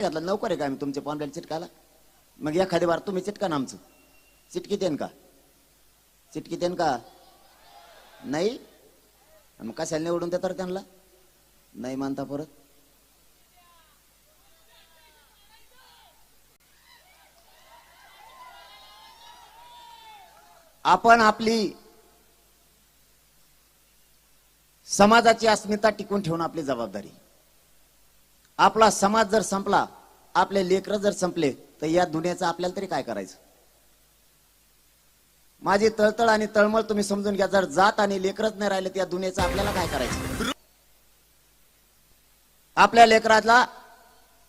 घातला नोकर आहे का आम्ही तुमच्या पॉम्पलेट चिटकायला? मग एखादी बार तुम्ही चिटका ना आमचं. चिटकी देन का? चिटकी देन का? नाही? मग कशाला निवडून देतात त्यांना? नाही मानता परत. आपण आपली समाजाची अस्मिता टिकून ठेवणं आपली जबाबदारी. आपला समाज जर संपला आपले लेकर जर संपले तर या दुनियाचं आपल्याला तरी काय करायचं? माझी तळतळ आणि तळमळ तुम्ही समजून घ्या जर जात आणि लेकरच नाही राहिले तर या दुनियेचं आपल्याला काय करायचं? आपल्या लेकराला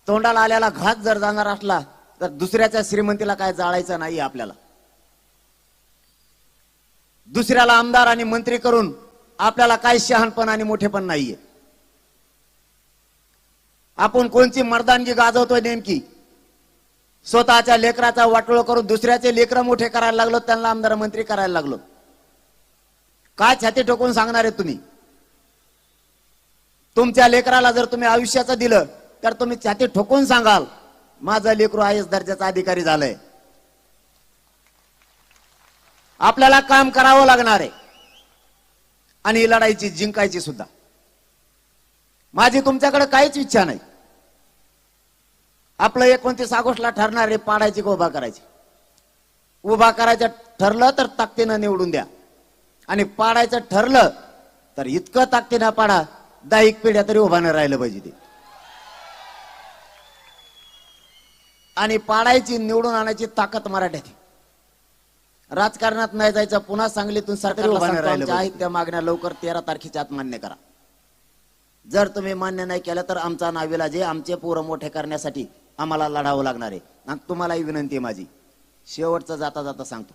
तोंडाला आल्याला घात जर जाणार असला तर दुसऱ्याच्या श्रीमंतीला काय जाळायचं नाही आपल्याला? दुसऱ्याला आमदार आणि मंत्री करून आपल्याला काय शहाणपण आणि मोठेपण नाहीये. आपण कोणची मर्दानगी गाजवतोय नेमकी? स्वतःच्या लेकराचा वाटोळ करून दुसऱ्याचे लेकर मोठे करायला लागलो त्यांना आमदार मंत्री करायला लागलो. काय छाती ठोकून सांगणार आहे तुम्ही? तुमच्या लेकराला जर तुम्ही आयुष्याचं दिलं तर तुम्ही छाती ठोकून सांगाल माझं लेकरू आय एस दर्जाचा अधिकारी झालंय. आपल्याला काम करावं लागणार आहे. आणि लढाईची जिंकायची सुद्धा. माझी तुमच्याकडे काहीच इच्छा नाही. आपलं एकोणतीस ऑगस्टला ठरणार आहे पाडायची का उभा करायची? उभा करायचं ठरलं तर ताकदीनं निवडून द्या. आणि पाडायचं ठरलं तर इतकं ताकदीनं पाडा दहा एक पिढ्या तरी उभा नाही राहिलं पाहिजे ते. आणि पाडायची निवडून आणायची ताकद मराठ्यात. राजकारणात नाही जायचं पुन्हा सांगलीतून आमच्या आहेत त्या मागण्या लवकर तेरा तारखेच्या आत मान्य करा. जर तुम्ही मान्य नाही केलं तर आमचा नावेला जे आमचे पोरं मोठे करण्यासाठी आम्हाला लढावं लागणार आहे. आणि तुम्हालाही विनंती आहे माझी. शेवटचं जाता जाता सांगतो.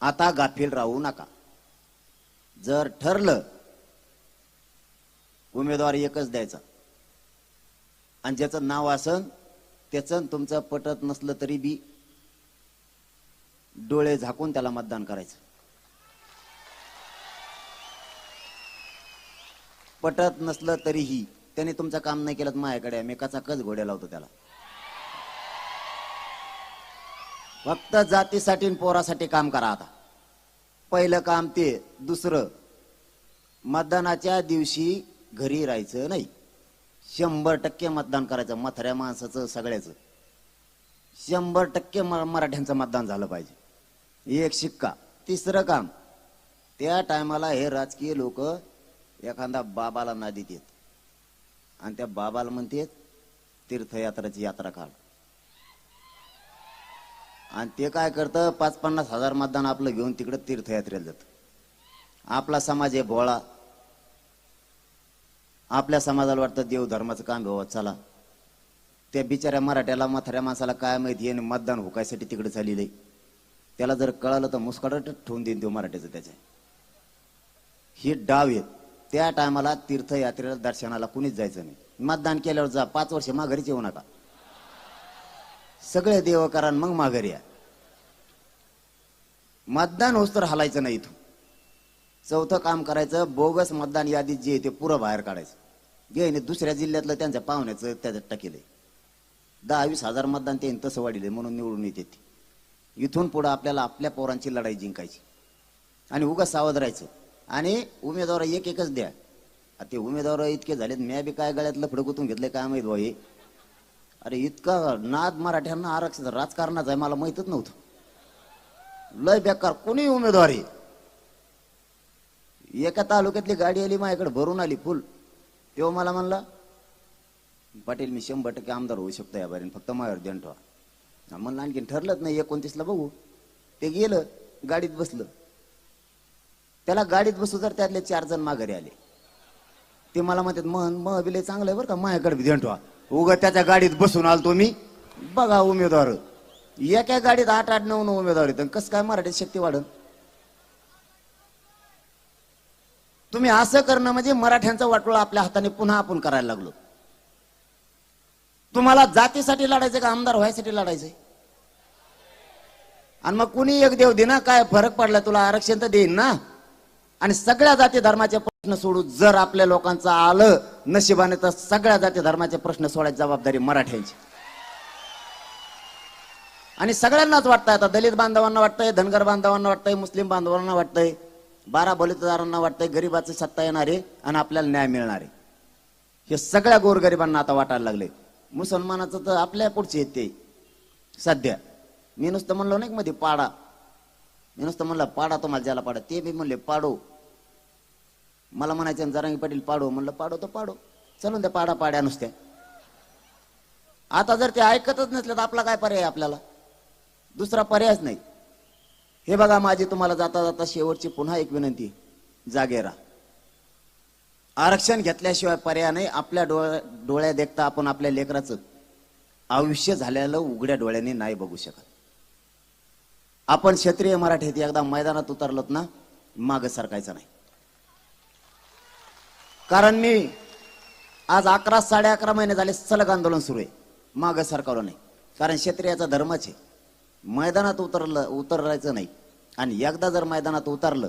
आता गाफील राहू नका. जर ठरलं उमेदवार एकच द्यायचा. आणि ज्याचं नाव असन त्याचं तुमचं पटत नसलं तरी बी डोळे झाकून त्याला मतदान करायचं. पटत नसलं तरीही त्याने तुमचं काम नाही केलं तर माझ्याकडे मी कचा कच घोड्या लावतो त्याला? फक्त जातीसाठी पोरासाठी काम करा आता. पहिलं काम ते. दुसरं मतदानाच्या दिवशी घरी राहायचं नाही. शंभर टक्के मतदान करायचं. मथऱ्या माणसाचं सगळ्याचं. शंभर टक्के मराठ्यांचं मतदान झालं पाहिजे. एक शिक्का. तिसरं काम. त्या टायमाला हे राजकीय लोक एखादा बाबाला ना देत. आणि त्या बाबाला म्हणते तीर्थयात्राची यात्रा काढ. आणि ते काय करतं पाच पन्नास हजार मतदान आपलं घेऊन तिकडे तीर्थयात्रेला जात. आपला समाज आहे भोळा. आपल्या समाजाला वाटतं देव धर्माचं काम व्हावं चला. त्या बिचाऱ्या मराठ्याला म्हाताऱ्या माणसाला काय माहिती आहे मतदान हुकायसाठी तिकडे चाललेलं आहे त्याला जर कळालं तर मुस्काडत ठेवून देईन देव मराठ्याचं त्याच्या. ही डाव आहेत. त्या टायमाला तीर्थयात्रेला दर्शनाला कुणीच जायचं नाही. मतदान केल्यावर जा पाच वर्ष माघारीच येऊ नका. सगळे देव करा मग माघारी या. मतदान होस तर हलायचं नाही इथून. चौथं काम करायचं बोगस मतदान यादीत जे आहे ते पुरं बाहेर काढायचं. जे दुसऱ्या जिल्ह्यातलं त्यांच्या पाहुण्याचं त्याच्यात टाकेलंय दहावीस हजार मतदान ते तसं वाढले म्हणून निवडून येते इथून पुढं आपल्याला आपल्या पोरांची लढाई जिंकायची. आणि उगाच सावध राहायचं. आणि उमेदवार एक एकच द्या. आता ते उमेदवार इतके झालेत म्या बी काय गळ्यातलं फडकुतून घेतलंय काय माहीत भाई हे. अरे इतका नाद मराठ्यांना आरक्षण राजकारणाचा आहे मला माहितच नव्हतं. लय बेकार कोणी उमेदवार एका तालुक्यातली गाडी आली माझ्याकडे भरून आली फुल. तेव्हा मला म्हणला पाटील मी शंभर टक्के आमदार होऊ शकतो या बारीन फक्त माझ्यावर देण ठेवा. म्हणलं आणखीन ठरलंच नाही एकोणतीसला बघू. ते गेलं गाडीत बसलं. त्याला गाडीत बसू तर त्यातले चार जण माघारी आले. ते मला म्हणतात मन मग बिले चांगलं आहे बरं का माझ्याकडे बी ध्यान ठेवा त्याच्या गाडीत बसून आलो तुम्ही बघा उमेदवार. एका गाडीत आठ आठ नऊ नऊ उमेदवार येतात कसं काय मराठीत शक्ती वाढन? तुम्ही असं करणं म्हणजे मराठ्यांचा वाटोळा आपल्या हाताने पुन्हा आपण करायला लागलो. तुम्हाला जातीसाठी लढायचं का आमदार व्हायसाठी लढायचंय? आणि मग कुणी एक देव दे ना काय फरक पडला तुला? आरक्षण तर देईन ना. आणि सगळ्या जाती धर्माचे प्रश्न सोडून जर आपल्या लोकांचं आलं नशिबाने तर सगळ्या जाती धर्माचे प्रश्न सोडायची जबाबदारी मराठ्यांची. आणि सगळ्यांनाच वाटतंय आता दलित बांधवांना वाटतंय धनगर बांधवांना वाटतंय मुस्लिम बांधवांना वाटतंय बारा बलितदारांना वाटतंय गरीबाची सत्ता येणार आहे आणि आपल्याला न्याय मिळणार. आहे हे सगळ्या गोरगरिबांना आता वाटायला लागले. मुसलमानाचं तर आपल्या पुढचे येते सध्या. मी नुसतं म्हणलो नाही मध्ये पाडा? मी नुसतं म्हणलं पाडा तुम्हाला ज्याला पाडा ते बी म्हणले पाडो. मला म्हणायचं जरांगी पाटील पाडो म्हणलं पाडो तर पाडो चलून त्या पाडा पाड्या नुसत्या. आता जर ते ऐकतच नसले तर आपला काय पर्याय आपल्याला? दुसरा पर्यायच नाही. हे बघा माझी तुम्हाला जाता जाता शेवटची पुन्हा एक विनंती. जागेरा. आरक्षण घेतल्याशिवाय पर्याय नाही. आपल्या डोळ्या डोळ्या देखता आपण आपल्या लेकराचं आयुष्य झालेलं उघड्या डोळ्याने नाही बघू शकत. आपण क्षेत्रीय मराठीत एकदा मैदानात उतरलोत ना माग सरकायचं नाही. कारण मी आज अकरा साडे अकरा महिने झाले सलग आंदोलन सुरू आहे. मागं सरकारलो नाही. कारण क्षेत्रियाचा धर्मच आहे. मैदानात उतरलं उतरायचं नाही. आणि एकदा जर मैदानात उतरलं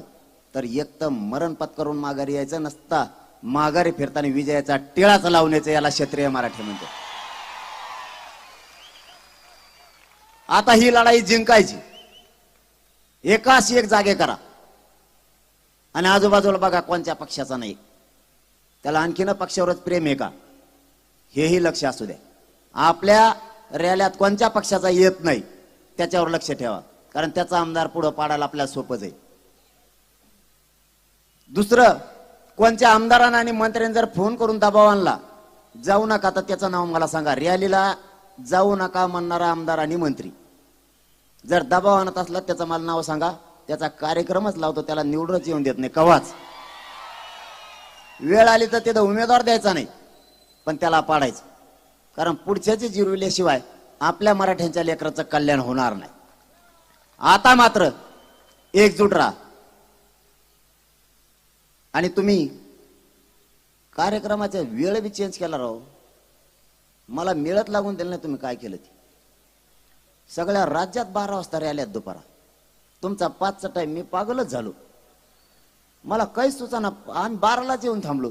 तर एक तर मरण पत्करून माघारी यायचं नसता माघारी फिरताना विजयाचा टिळाच लावण्याचं याला क्षेत्रीय मराठी म्हणतो आता ही लढाई जिंकायची. एकाच एक जागे करा. आणि आजूबाजूला बघा कोणत्या पक्षाचा नाही. त्याला आणखीन पक्षावरच प्रेम आहे का? हेही लक्ष असू द्या आपल्या रॅल्यात कोणत्या पक्षाचा येत नाही त्याच्यावर लक्ष ठेवा. कारण त्याचा आमदार पुढं पाडायला आपल्याला सोपंच आहे. दुसरं कोणत्या आमदारांना आणि मंत्र्यांनी जर फोन करून दबाव आणला जाऊ नका तर त्याचं नाव मला सांगा. रॅलीला जाऊ नका म्हणणारा आमदार आणि मंत्री. जर दबाव आणत असला त्याचं मला नाव सांगा. त्याचा कार्यक्रमच लावतो त्याला निवडच येऊन देत नाही. कवाच? वेळ आली तर तिथं उमेदवार द्यायचा नाही. पण त्याला पाडायचं. कारण पुढच्याची जिरविल्याशिवाय आपल्या मराठ्यांच्या लेकराचं कल्याण होणार नाही. आता मात्र एकजूट राहा. आणि तुम्ही कार्यक्रमाचा वेळ बी चेंज केला राहो मला मिळत लागून दिलं नाही तुम्ही काय केलं ते. सगळ्या राज्यात बारा वाजता रॅल्यात दुपारा. तुमचा पाचचा टाइम मी पागलच झालो. मला काहीच सुचाना आम्ही बारालाच येऊन थांबलो.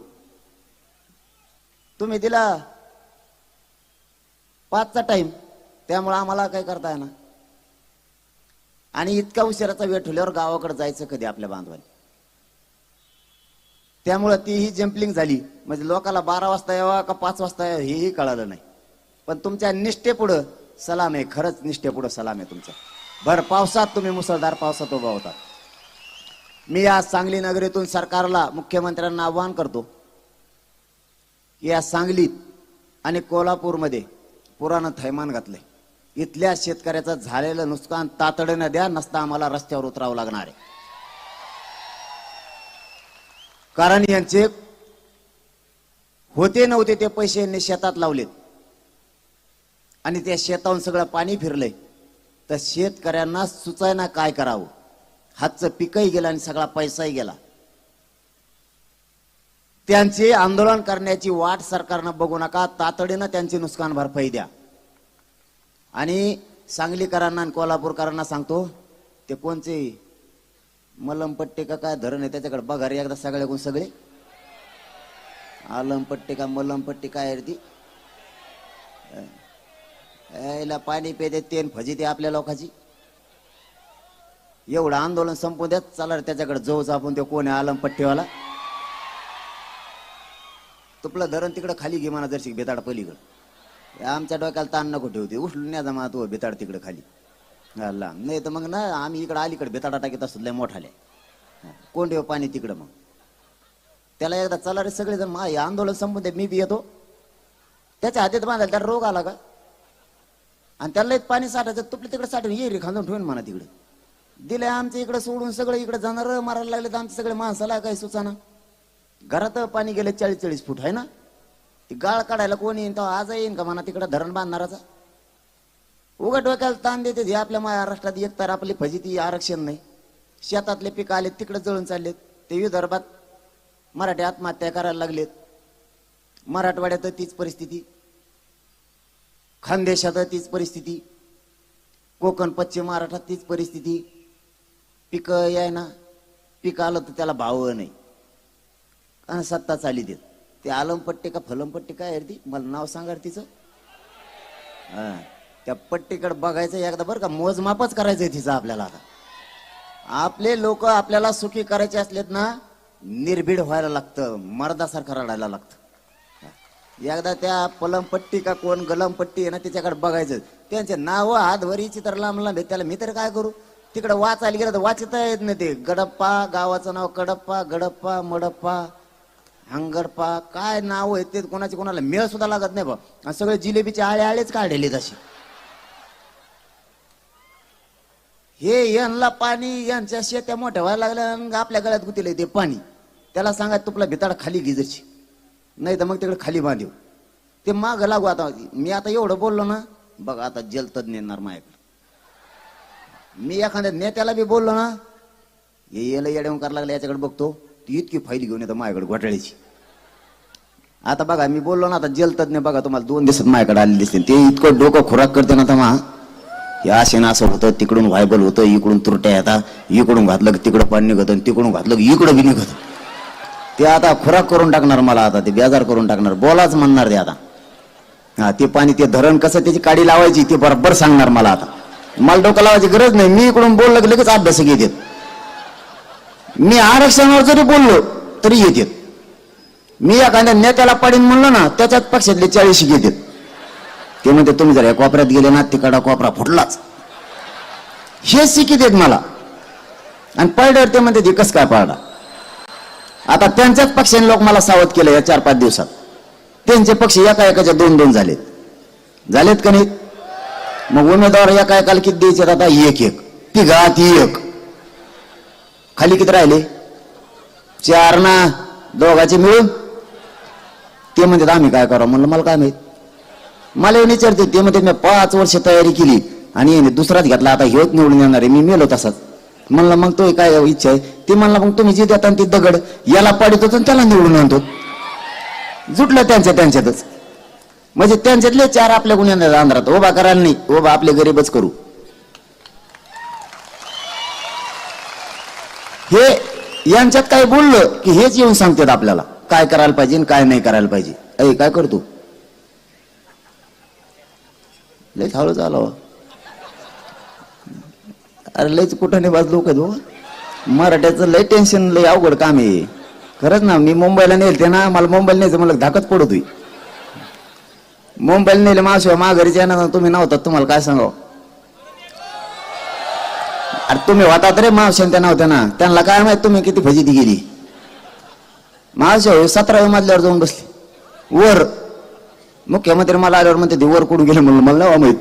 तुम्ही दिला पाचचा टाइम त्यामुळे आम्हाला काय करता येणार. आणि इतका उशिराचा वेळ ठेवल्यावर गावाकडे जायचं कधी आपल्या बांधवाने? त्यामुळं तीही जम्पलिंग झाली. म्हणजे लोकाला बारा वाजता यावा का पाच वाजता यावं हेही कळालं नाही. पण तुमच्या निष्ठेपुढं सलाम आहे. खरंच निष्ठेपुढं सलाम आहे तुमच्या भर पावसात तुम्ही मुसळधार पावसात उभा होता. मी आज सांगली नगरीतून सरकारला मुख्यमंत्र्यांना आवाहन करतो. की या सांगलीत आणि कोल्हापूरमध्ये पुरानं थैमान घातलंय. इथल्या शेतकऱ्याचं झालेलं नुकसान तातडीनं द्या नसता आम्हाला रस्त्यावर उतरावं लागणार आहे. कारण यांचे होते नव्हते ते पैसे यांनी शेतात लावलेत. आणि त्या शेताहून सगळं पाणी फिरलंय. तर शेतकऱ्यांना सुचायना काय करावं? हातचं पिकही गेलं आणि सगळा पैसाही गेला. त्यांचे आंदोलन करण्याची वाट सरकारनं बघू नका तातडीनं त्यांची नुकसान भरपाई द्या. आणि सांगलीकरांना आणि कोल्हापूरकरांना सांगतो ते कोणचे? मलमपट्टे का काय धरण आहे त्याच्याकडे बघा रे एकदा सगळ्याकडून सगळे. आलमपट्टी का मलमपट्टी काय ती? यायला पाणी पेते तेन फजी ते आपल्या लोकांची. एवढं आंदोलन संपू द्या चला रे त्याच्याकडे जवळ आपण ते कोण आहे पट्टीवाला? तुपलं धरण तिकडं खाली घे म्हणा जरशी बेताड पलीकडं. आमच्या डोक्याला ताण नको ठेवते उचलून न्या जमा तू बेताड तिकडं खाली. हल्ला नाही तर मग ना आम्ही इकडं अलीकडे बेताडा टाकीत असतो लय मोठाले कोण ठेव पाणी तिकडं मग? त्याला एकदा चला रे सगळेजण मा हे आंदोलन संपून दे मी बी येतो. त्याच्या हातात बांधायला त्याला रोग आला का? आणि त्याला पाणी साठायचं तुपलं तिकडे साठवून ये रे खांदून ठेवून म्हणा तिकडे. दिले आमच्या इकडे सोडून सगळं इकडे जाणार मारायला लागले तर आमचे सगळे माणसाला काही सुचाना? घरात पाणी गेले चाळीस चाळीस फूट आहे ना? ती गाळ काढायला कोण येईन? तो आज येईन का म्हणा तिकडं धरण बांधणाराचा? उघड डोक्याला ताण देते हे आपल्या महाराष्ट्रात एक तर आपली फजिती आरक्षण नाही. शेतातले पिकं आले तिकडे जळून चाललेत. ते विदर्भात मराठी आत्महत्या करायला लागलेत. मराठवाड्यात तीच परिस्थिती. खानदेशात तीच परिस्थिती. कोकण पश्चिम महाराष्ट्रात तीच परिस्थिती. पीक याय ना पीक आलं तर त्याला भाव नाही. आणि सत्ता चाली देत. ते आलमपट्टी का फलमपट्टी काय आहे ती? मला नाव सांगा तिचं. हा त्या पट्टीकडे बघायचं एकदा बरं का मोजमापच करायचंय तिचं आपल्याला आता. आपले लोक आपल्याला सुखी करायचे असलेत ना निर्भीड व्हायला लागतं मर्दासारखं रडायला लागतं. एकदा त्या पलमपट्टी का कोण गलमपट्टी आहे ना त्याच्याकडे बघायचं. त्यांचे नाव हातभरीची तर लांब लांब आहे. त्याला मी तर काय करू? तिकडे वाचायला गेलं तर वाचता येत नाही ते. गडप्पा गावाचं नाव कडप्पा गडप्पा मडप्पा हंगडप्पा काय नाव आहेत ते कोणाचे कोणाला मेळ सुद्धा लागत नाही बा. आणि सगळे जिलेबीचे आळे आळेच काढलेले तसे हे यांना पाणी यांच्या शेत्या मोठ्या व्हायला लागल्या आणि आपल्या गळ्यात गुतीले ते पाणी. त्याला सांगा तुपला भिताड खाली गिजरची नाही तर मग तिकडे खाली बांधीव. ते माग लागू आता. मी आता एवढं बोललो ना बघा आता जलतज्ञ येणार माझ्याकडे मी एखाद्या नेत्याला बी बोललो ना हे याला येड्यावर करायला लागलं याच्याकडे बघतो ती इतकी फाईल घेऊन येतो माझ्याकडे घोटाळ्याची. आता बघा मी बोललो ना आता जलतज्ञ बघा तुम्हाला दोन दिवसात माझ्याकडे आले दिसतील. ते इतकं डोकं खुराक करते ना तमा. हे असे ना असं होतं तिकडून व्हायबल होतं इकडून तुरट्या येतात इकडून घातलं की तिकडं पाणी निघत आणि तिकडून घातलं की इकडं बी निघत. ते आता खुराक करून टाकणार मला आता ते बेजार करून टाकणार. बोलाच म्हणणार ते आता. हा ते पाणी ते धरण कसं त्याची काडी लावायची ते बरोबर सांगणार मला आता. मला डोकं लावायची गरज नाही. मी इकडून बोललं की लगेच अभ्यास घेतात मी आरक्षणावर जरी बोललो तरी येतात. मी एखाद्या नेत्याला पाडीन म्हणलं ना त्याच्यात पक्षातले चाळीस घेतात ते म्हणते तुम्ही जर या कोपऱ्यात गेले ना तिकडा कोपरा फुटलाच. हे शिकित आहेत मला. आणि पळड्यावर ते म्हणते कस काय पाळला आता त्यांच्याच पक्षाने लोक मला सावध केलं या चार पाच दिवसात. त्यांचे पक्ष एका एकाच्या दोन दोन झालेत. झालेत का नाही? मग उमेदवार एका एकाला किती द्यायचे? आता एक एक. तिघात एक. खाली किती राहिले? चार ना. दोघाचे मिळून? ते म्हणतात आम्ही काय करा म्हणलं मला काय माहीत? मला हे विचारते ते म्हणते मी पाच वर्ष तयारी केली आणि याने दुसराच घेतला. आता हेच निवडून येणार आहे. मी मेलो तसाच. म्हणलं मग तो काय इच्छा आहे? ते म्हणला मग तुम्ही जे देता ते दगड याला पाडित होतो आणि त्याला निवडून आणतो जुटलं त्यांच्या त्यांच्यातच. म्हणजे त्यांच्यातले चार आपल्या गुन्हे येणार आंध्रात उभा करायला नाही. उभा आपले गरीबच करू. हे यांच्यात काय बोललं की हेच येऊन सांगतात आपल्याला. काय करायला पाहिजे आणि काय नाही करायला पाहिजे. अय काय करतो? लय हळू झालं हो. अरे लयच कुठं नाही बाजू लोक हो. मराठ्याचं लय टेन्शन लय अवघड काम आहे खरंच ना मी मुंबईला नेलते ना मला मुंबईला न्यायचं मला धाकच पडत होई मुंबईला नेले माशिवाय माघारीच्या येणार तुम्ही नव्हतात तुम्हाला काय सांगावं? अरे तुम्ही होतात रे मावशी त्या नव्हत्या ना. त्यांना काय माहीत तुम्ही किती फजिती गेली मावशा सतराव्या मजल्यावर जाऊन बसली. वर. मुख्यमंत्री मला आल्यावर म्हणते ते वर कुठून गेले? म्हणलं मला नाही माहीत.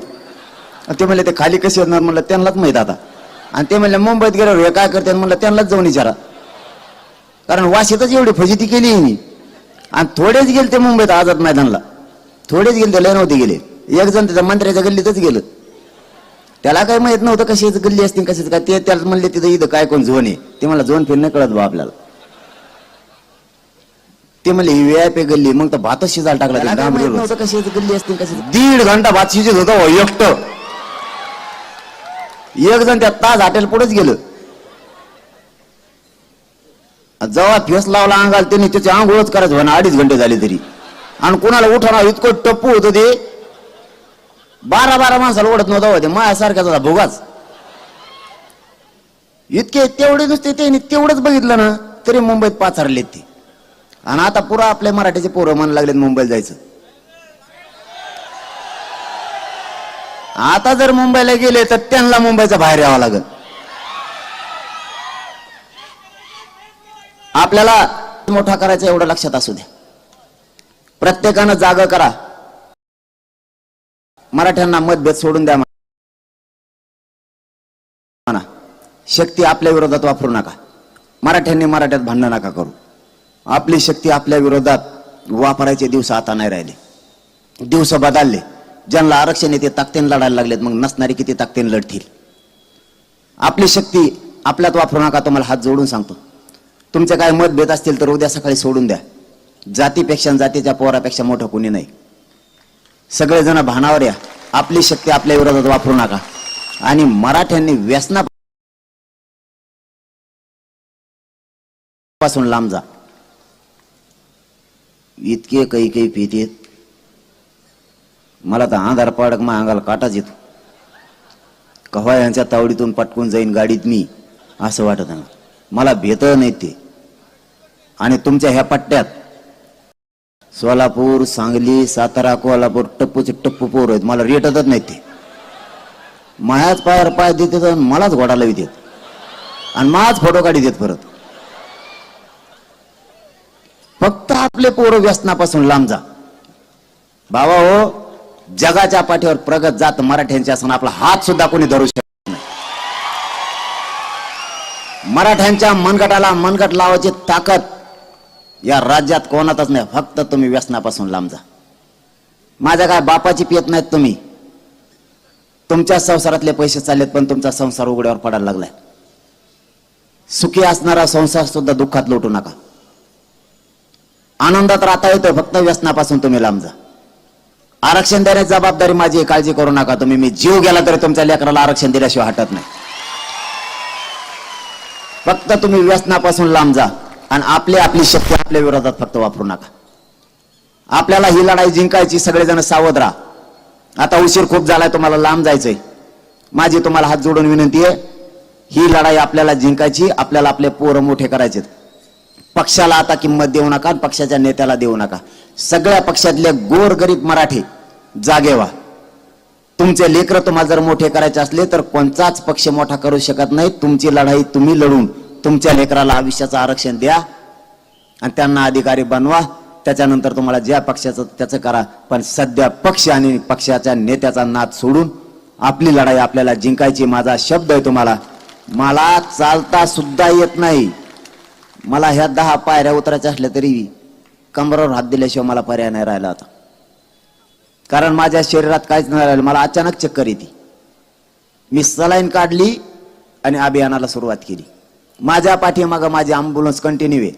ते म्हणले ते खाली कसे येणार? म्हणलं त्यांनाच माहीत आता. आणि ते म्हणले मुंबईत गेल्यावर हे काय करते? म्हणलं त्यांनाच जाऊन विचारा. कारण वाशीतच एवढी फजिती केली मी आणि थोडेच गेले ते मुंबईत आझाद मैदानला. थोडेच गेले ते लय नव्हते गेले. एक जण त्याच्या मंत्र्याच्या गल्लीतच गेलं. त्याला काय माहीत नव्हतं कशाच गल्ली असतील कशाच काय. ते त्याला म्हणले तिथं इथं काय कोण झोन आहे? ते मला झोन फिरणं कळत बा आपल्याला. ते म्हणले ही व्याप आहे. गल्ली मग तर भातच शिजायला टाकला ते डांबरीवर. नव्हतं कशाची गल्ली असतील कशाची दीड घंटा भात शिजत होता हो, एकटं. एक जण त्या ताज हॉटेल पुढेच गेलं. जेव्हा फेस लावला अंगाला त्यांनी त्याची आंघोळच करायचं म्हणा अडीच घंटे झाले तरी. आणि कुणाला उठाना इतकं टप्पू होतं ते. बारा बारा माणसाला ओढत नव्हता होते माझ्यासारख्याच होता भोगाच. इतके तेवढे नुसते त्यांनी तेवढंच बघितलं ना तरी मुंबईत पाचारलेत ते. आणि आता पुरा आपल्या मराठीचे पोरं म्हणायला लागलेत मुंबईला जायचं. आता जर मुंबईला गेले तर त्यांना मुंबईचा बाहेर यावं लागेल. आपल्याला मोठा करायचा एवढं लक्षात असू द्या. प्रत्येकानं जाग करा. मराठ्यांना मतभेद सोडून द्या म्हणा. शक्ती आपल्या विरोधात वापरू नका. मराठ्यांनी मराठ्यात भांडण नका करू. आपली शक्ती आपल्या विरोधात वापरायचे दिवस आता नाही राहिले. दिवस बदलले. ज्यांना आरक्षण येते ताकदीने लढायला लागलेत मग नसणारे किती ताकदीने लढतील? आपली शक्ती आपल्यात वापरू नका तुम्हाला हात जोडून सांगतो. तुमचे काय मतभेद असतील तर उद्या सकाळी सोडून द्या. जातीपेक्षा जातीच्या पोरापेक्षा मोठं कोणी नाही. सगळेजण भानावर या. आपली शक्ती आपल्या विरोधात वापरू नका. आणि मराठ्यांनी व्यसना पासून लांब जा. इतके काही काही पितेत मला तर आधार पाडक मग अंगाला काटाच येतो. कव्हा यांच्या तावडीतून पटकून जाईन गाडीत मी असं वाटत आहे मला भेट नाही ते. आणि तुमच्या ह्या पट्ट्यात सोलापूर सांगली सातारा कोल्हापूर टप्पूचे टप्पू पोर आहेत. मला रेटतच नाहीत ते. मायाच पायावर पाय देते तर मलाच घोडा देत. आणि माझ फोटो काढी देत परत. फक्त आपले पोरं व्यसनापासून लांब जा. बाबा हो जगाच्या पाठीवर प्रगत जात मराठ्यांच्या असून आपला हात सुद्धा कोणी धरू शकत नाही. मराठ्यांच्या मनगटाला मनगट लावायची ताकद या राज्यात कोणातच नाही. फक्त तुम्ही व्यसनापासून लांब जा. माझ्या काय बापाची पियत नाहीत तुम्ही. तुमच्या संसारातले पैसे चाललेत पण तुमचा संसार उघड्यावर पडायला लागलाय. सुखी असणारा संसार सुद्धा दुःखात लोटू नका. आनंदात राहता येतो फक्त व्यसनापासून तुम्ही लांब जा. आरक्षण देण्याची जबाबदारी माझी काळजी करू नका तुम्ही. मी जीव गेला तरी तुमच्या लेकराला आरक्षण दिल्याशिवाय हटत नाही. फक्त तुम्ही व्यसनापासून लांब जा. आणि आपली आपली शक्ती आपल्या विरोधात फक्त वापरू नका. आपल्याला ही लढाई जिंकायची सगळेजण सावध राहा. आता उशीर खूप झालाय तुम्हाला लांब जायचंय. माझी तुम्हाला हात जोडून विनंती आहे ही लढाई आपल्याला जिंकायची आपल्याला आपले पोरं मोठे करायचे पक्षाला आता किंमत देऊ नका आणि पक्षाच्या नेत्याला देऊ नका. सगळ्या पक्षातले गोरगरीब मराठी जागे व्हा. तुमचे लेकर तुम्हाला जर मोठे करायचे असले तर कोणताच पक्ष मोठा करू शकत नाही. तुमची लढाई तुम्ही लढून तुमच्या लेकराला आयुष्याचं आरक्षण द्या आणि त्यांना अधिकारी बनवा. त्याच्यानंतर तुम्हाला ज्या पक्षाचं त्याचं करा. पण सध्या पक्ष आणि पक्षाच्या नेत्याचा नाद सोडून आपली लढाई आपल्याला जिंकायची माझा शब्द आहे तुम्हाला. मला चालता सुद्धा येत नाही. मला ह्या दहा पायऱ्या उतरायच्या असल्या तरी कमरावर हात दिल्याशिवाय मला पर्याय नाही राहिला आता. कारण माझ्या शरीरात काहीच नाही राहिलं. मला अचानक चक्कर येते. मी सलाईन काढली आणि अभियानाला सुरुवात केली. माझ्या पाठीमागं माझी अँब्युलन्स कंटिन्यू आहे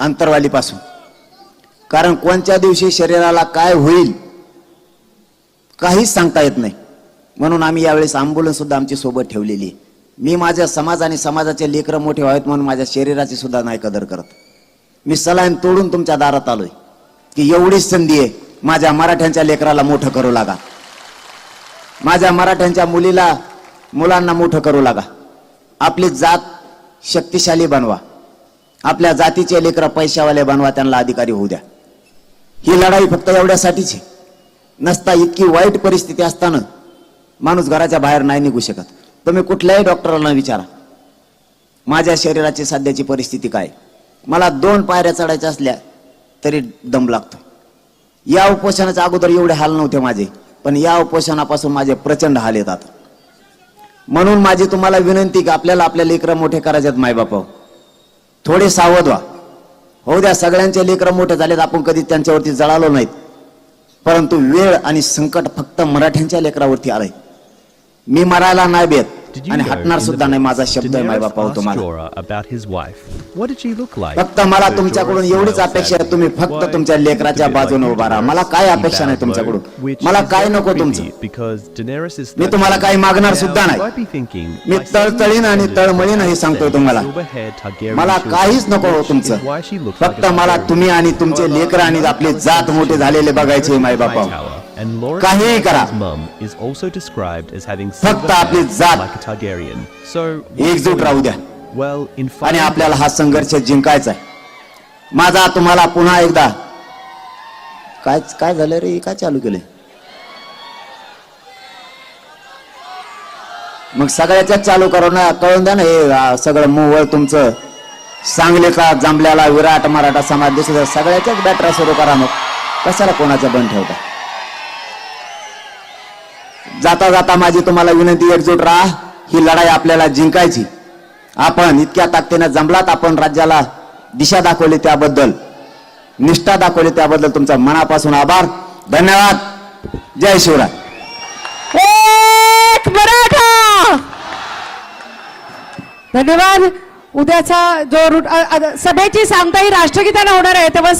अंतरवालीपासून. कारण कोणत्या दिवशी शरीराला काय होईल काहीच सांगता येत नाही. म्हणून आम्ही यावेळेस अँब्युलन्स सुद्धा आमची सोबत ठेवलेली आहे. मी माझ्या समाज आणि समाजाचे लेकरं मोठे व्हावेत म्हणून माझ्या शरीराची सुद्धा नाही कदर करत. मी सलाईन तोडून तुमच्या दारात आलोय की एवढीच संधी आहे माझ्या मराठ्यांच्या लेकराला मोठं करू लागा. माझ्या मराठ्यांच्या मुलीला मुलांना मोठं करू लागा. आपली जात शक्तिशाली बनवा. आपल्या जातीचे लेकरं पैशावाले बनवा त्यांना अधिकारी होऊ द्या. ही लढाई फक्त एवढ्यासाठीच आहे. नसता इतकी वाईट परिस्थिती असताना माणूस घराच्या बाहेर नाही निघू शकत. तुम्ही कुठल्याही डॉक्टरांना विचारा. माझ्या शरीराची सध्याची परिस्थिती काय? मला दोन पायऱ्या चढायच्या असल्या तरी दम लागतो. या उपोषणाच्या अगोदर एवढे हाल नव्हते माझे पण या उपोषणापासून माझे प्रचंड हाल येतात. म्हणून माझी तुम्हाला विनंती की आपल्याला आपल्या लेकरं मोठे करायचे आहेत मायबाप हो. थोडे सावध व्हा. हो द्या सगळ्यांचे लेकरं मोठे झालेत आपण कधी त्यांच्यावरती जळालो नाहीत. परंतु वेळ आणि संकट फक्त मराठ्यांच्या लेकरावरती आलंय. मी मरायला नाही बेत आणि हटणार सुद्धा नाही माझा शब्द आहे माई बापा तुम्हाला. फक्त मला तुमच्याकडून एवढीच अपेक्षा आहे तुम्ही फक्त तुमच्या लेकराच्या बाजूने उभा राहा? मला काय अपेक्षा नाही तुमच्याकडून. मला काय नको तुमचं. मी तुम्हाला काय मागणार सुद्धा नाही. मी तळतळीन आणि तळमळीन हे सांगतोय तुम्हाला. मला काहीच नको तुमचं. फक्त मला तुम्ही आणि तुमचे लेकर आणि आपले जात मोठे झालेले बघायचे माई बापा काहीही करा. Daenerys' mum is also described as having फक्त आपली जात एकजूट राहू द्या. आणि आपल्याला हा संघर्ष जिंकायचा आहे माझा तुम्हाला पुन्हा एकदा. काय काय झालं रे? काय चालू केलंय? मग सगळ्याच्याच चालू करून कळून द्या ना हे सगळं मोवळ तुमचं. सांगलीचा जांभल्याला विराट मराठा समाज दिसत सगळ्याच्याच बॅटऱ्या सुरू करा मग. कशाला कोणाचा बंद ठेवता जाता जाता माझी तुम्हाला विनंती एकजूट राहा. ही लढाई आपल्याला जिंकायची. आपण इतक्या ताकदीनं जमलात आपण राज्याला. दिशा दाखवली त्याबद्दल. निष्ठा दाखवली त्याबद्दल तुमचा मनापासून आभार. धन्यवाद. जय शिवराय. धन्यवाद. उद्याचा जो रूट सभेची सांगता ही राष्ट्रगीताला होणार आहे तेव्हा